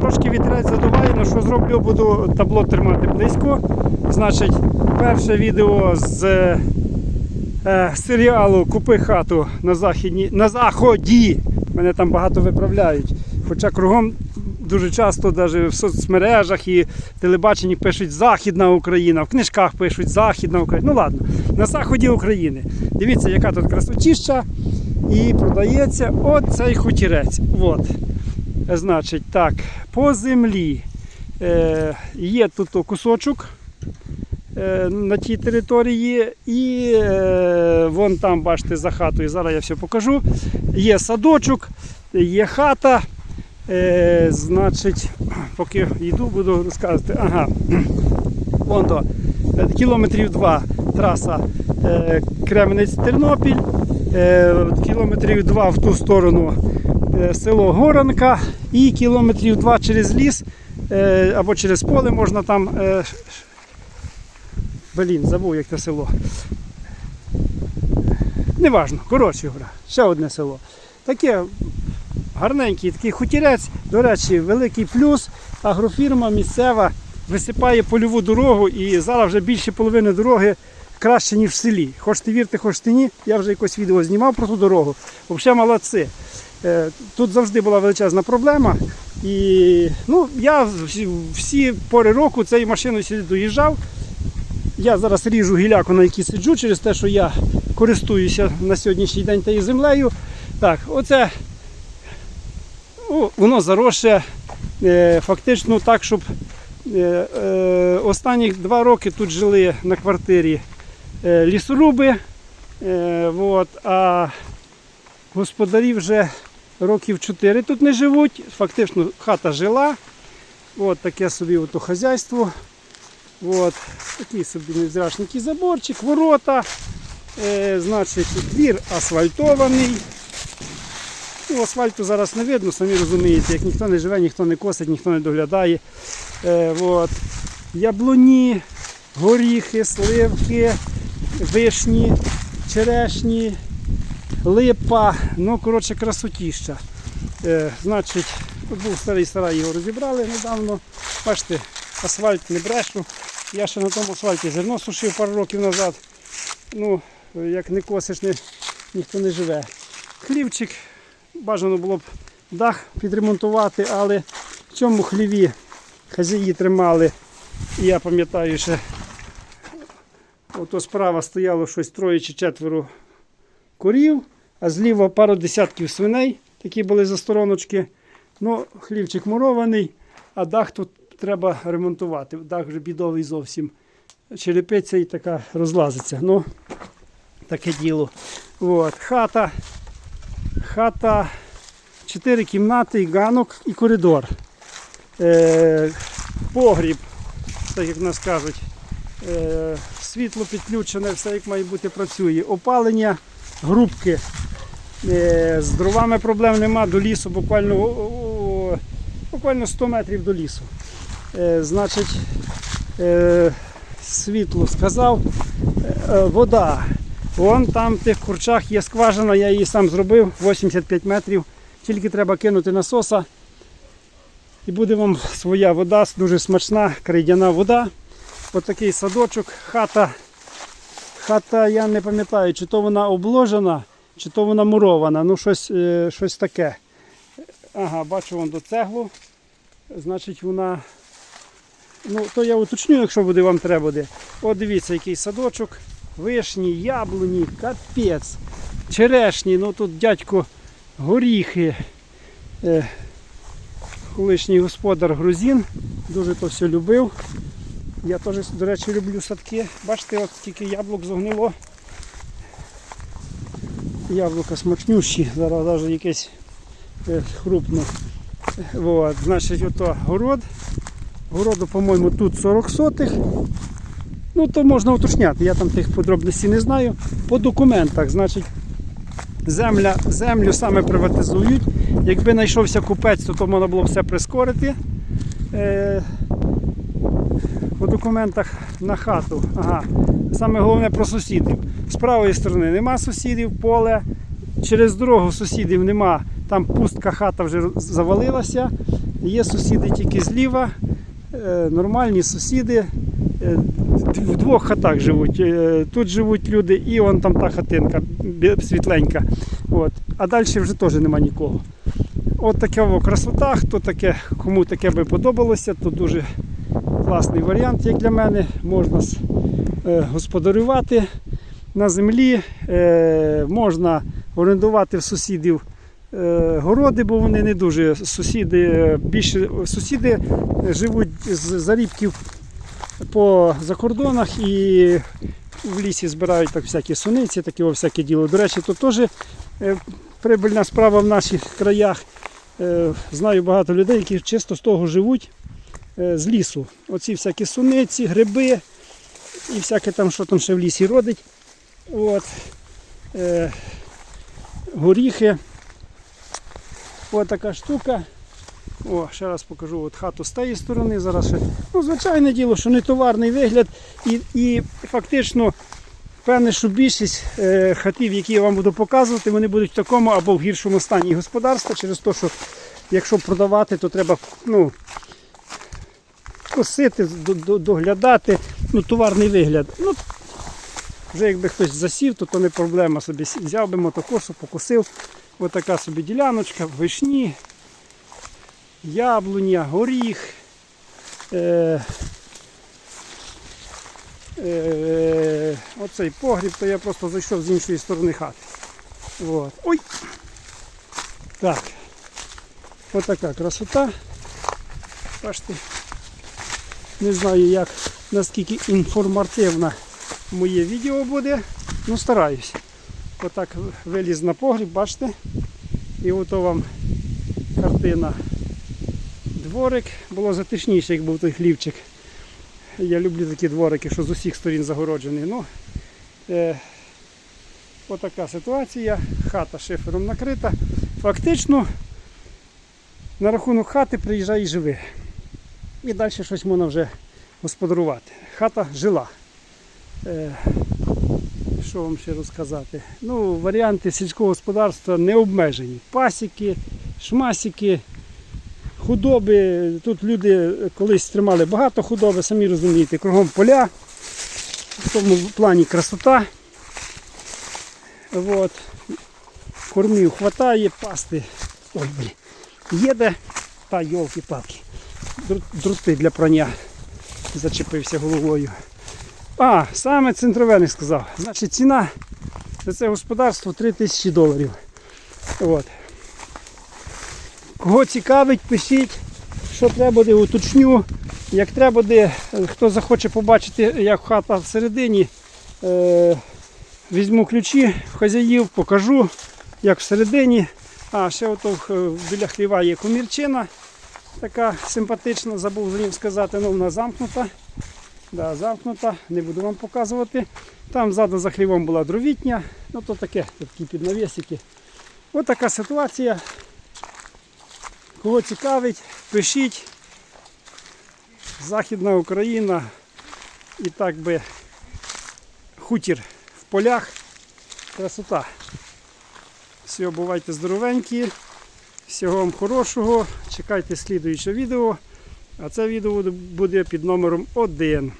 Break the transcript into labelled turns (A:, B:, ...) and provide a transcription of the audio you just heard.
A: трошки вітерець задуває, але що зроблю, буду табло тримати близько. Значить, перше відео з е, серіалу Купи хату на західні, на заході. Мене там багато виправляють. Хоча кругом дуже часто, навіть в соцмережах і телебаченні пишуть Західна Україна, в книжках пишуть Західна Україна. Ну ладно, на заході України. Дивіться, яка тут красотіща. І продається оцей хутірець. От. Значить, так, по землі е, є тут кусочок е, на тій території, і е, вон там, бачите, за хатою, зараз я все покажу. Є садочок, є хата. Е, значить, поки йду, буду розказувати. Ага. Вон то, е, кілометрів два траса е, Кременець-Тернопіль, е, кілометрів два в ту сторону село Горанка і кілометрів два через ліс е, або через поле можна там. Е, Блін, забув як те село. Неважно, коротше говоря, ще одне село. Таке гарненький такий хутірець. До речі, великий плюс. Агрофірма місцева висипає польову дорогу і зараз вже більше половини дороги краще, ніж в селі. Хочете вірте, хочете ні. Я вже якось відео знімав про ту дорогу. Взагалі молодці. Е, Тут завжди була величезна проблема. І ну, я всі, пори року цією машиною сюди доїжджав. Я зараз ріжу гіляку, на якій сиджу, через те, що я користуюся на сьогоднішній день тією землею. Так, оце ну, воно заросше е, фактично так, щоб е, останні два роки тут жили на квартирі лісоруби. Вот, а господарі вже років 4 тут не живуть. Фактично хата жила. От таке собі ото хазяйство. От, такий собі невзрачний заборчик, ворота. Е, значить, двір асфальтований. Ну, асфальту зараз не видно, самі розумієте, як ніхто не живе, ніхто не косить, ніхто не доглядає. Е, от. Яблуні, горіхи, сливки, вишні, черешні, липа. Ну, коротше, красотіща. Е, значить, тут був старий сарай, його розібрали недавно. Бачите, асфальт не брешу. Я ще на тому асфальті зерно сушив пару років назад. Ну, як не косиш, не, ніхто не живе. Хлівчик, бажано було б дах підремонтувати, але в цьому хліві хазяї тримали. І я пам'ятаю, ще ото справа стояло щось троє чи четверо корів, а зліва пару десятків свиней, такі були застороночки. Ну, хлівчик мурований, а дах тут треба ремонтувати. Дах вже бідовий зовсім. Черепиця і така розлазиться. Ну, таке діло. От, хата. Хата, 4 кімнати, ганок і коридор. Е, погріб, так як в нас кажуть. Е, світло підключене, все як має бути працює. Опалення, грубки. Е, з дровами проблем нема, до лісу буквально, буквально 100 метрів до лісу. Е, значить, е, світло сказав. Вода. Вон там в тих курчах є скважина, я її сам зробив 85 метрів. Тільки треба кинути насоса. І буде вам своя вода, дуже смачна, крейдяна вода. Ось такий садочок, хата. Хата, я не пам'ятаю, чи то вона обложена, чи то вона мурована. Ну, щось, е, щось таке. Ага, бачу вон до цеглу. Значить, вона. Ну, то я уточню, якщо буде вам треба буде. От дивіться, який садочок. Вишні, яблуні, капець, черешні, ну тут дядько горіхи. Е, колишній господар грузин, дуже то все любив. Я теж, до речі, люблю садки. Бачите, от скільки яблук зогнило. Яблука смачнющі, зараз навіть якесь е, хрупне. Вот, значить, ото город. Городу, по-моєму, тут 40 сотих. Ну, то можна уточняти, я там тих подробностей не знаю. По документах, значить, земля, землю саме приватизують. Якби знайшовся купець, то, то можна було все прискорити. Е, по документах на хату. Ага. Саме головне про сусідів. З правої сторони нема сусідів, поле. Через дорогу сусідів нема. Там пустка хата вже завалилася. Є сусіди тільки зліва, е, нормальні сусіди. Е, В двох хатах живуть. Е, Тут живуть люди, і вон там та хатинка світленька. От. А далі вже теж нема нікого. От така красота. Хто таке, кому таке би подобалося, то дуже класний варіант, як для мене. Можна е, господарювати на землі, е, можна орендувати в сусідів е, городи, бо вони не дуже сусіди, більше сусіди живуть з зарібків по закордонах і в лісі збирають так всякі суниці, таке всяке діло. До речі, то теж прибильна справа в наших краях. Знаю багато людей, які чисто з того живуть з лісу. Оці всякі суниці, гриби і всяке там, що там ще в лісі родить. От. Е, горіхи. Ось така штука. О, ще раз покажу от хату з тієї сторони. Зараз ще. Ну, звичайне діло, що не товарний вигляд. І, і фактично певне, що більшість е, хатів, які я вам буду показувати, вони будуть в такому або в гіршому стані господарства через те, що якщо продавати, то треба ну, косити, до- до- доглядати, ну, товарний вигляд. Ну, вже якби хтось засів, то, то не проблема собі. Взяв би мотокосу, покосив. Ось така собі діляночка, вишні, яблуня, горіх. Е, е, оцей погріб, то я просто зайшов з іншої сторони хати. От. Ой! Так. Ось така красота. Бачите. Не знаю, як, наскільки інформативно моє відео буде. Ну стараюсь. Отак виліз на погріб, бачите? І ото вам картина. Дворик. Було затишніше, як був той хлівчик. Я люблю такі дворики, що з усіх сторін загороджені. Ну, е, отака ситуація. Хата шифером накрита. Фактично, на рахунок хати приїжджай і живи. І далі щось можна вже господарувати. Хата жила. Е, що вам ще розказати? Ну, варіанти сільського господарства не обмежені. Пасіки, шмасіки, худоби. Тут люди колись тримали багато худоби, самі розумієте, кругом поля. В тому плані красота. От. Кормів хватає, пасти. Ой, блін. Є де та йолки-палки. Дру- Друти для прання. Зачепився головою. А, саме центрове не сказав. Значить, ціна за це господарство 3 тисячі доларів. От. Кого цікавить, пишіть, що треба буде, уточню. Як треба буде, е, хто захоче побачити, як хата всередині, е, візьму ключі в хазяїв, покажу, як всередині. А, ще ото е, біля хліва є комірчина, така симпатична, забув за ним сказати, ну вона замкнута. Да, замкнута, не буду вам показувати. Там ззаду за хлівом була дровітня, ну то таке, такі піднавісики. Ось така ситуація. Кого цікавить, пишіть. Західна Україна і так би хутір в полях. Красота. Все, бувайте здоровенькі. Всього вам хорошого. Чекайте слідуюче відео. А це відео буде під номером 1.